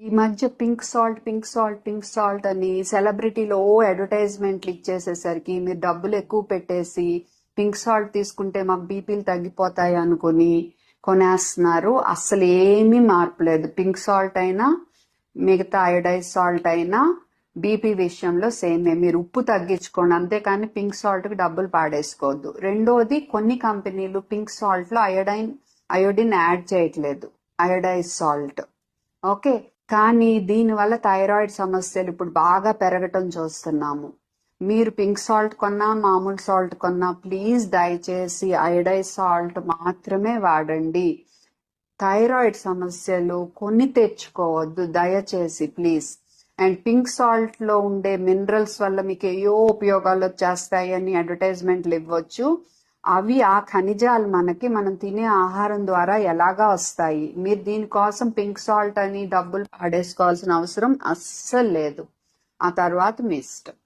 ఈ మధ్య pink salt pink salt pink salt అని సెలబ్రిటీలో ఓ అడ్వర్టైజ్మెంట్లు ఇచ్చేసేసరికి మీరు డబ్బులు ఎక్కువ పెట్టేసి పింక్ సాల్ట్ తీసుకుంటే మాకు బీపీలు తగ్గిపోతాయి అనుకుని కొనేస్తున్నారు. అస్సలు ఏమీ మార్పు లేదు. పింక్ సాల్ట్ అయినా మిగతా అయోడైజ్ సాల్ట్ అయినా బీపీ విషయంలో సేమే. మీరు ఉప్పు తగ్గించుకోండి. అంతేకాని పింక్ సాల్ట్కి డబ్బులు పాడేసుకోవద్దు. రెండోది కొన్ని కంపెనీలు పింక్ సాల్ట్లో అయోడైన్ అయోడిన్ యాడ్ చేయట్లేదు. Iodized salt. ఓకే? కానీ దీనివల్ల థైరాయిడ్ సమస్యలు ఇప్పుడు బాగా పెరగటం చూస్తున్నాము. మీరు పింక్ సాల్ట్ కొన్నా మామూలు సాల్ట్ కొన్నా ప్లీజ్ దయచేసి అయోడైజ్ సాల్ట్ మాత్రమే వాడండి. థైరాయిడ్ సమస్యలు కొని తెచ్చుకోవద్దు దయచేసి ప్లీజ్. అండ్ పింక్ సాల్ట్లో ఉండే మినరల్స్ వల్ల మీకు ఏయో ఉపయోగాలు వచ్చేస్తాయని అడ్వర్టైజ్మెంట్లు ఇవ్వచ్చు. అవి ఆ ఖనిజాలు మనకి మనం తినే ఆహారం ద్వారా ఎలాగా వస్తాయి? మీరు దీనికోసం పింక్ సాల్ట్ అని డబ్బులు పడేసుకోవాల్సిన అవసరం అస్సలు లేదు. ఆ తర్వాత మీ ఇష్టం.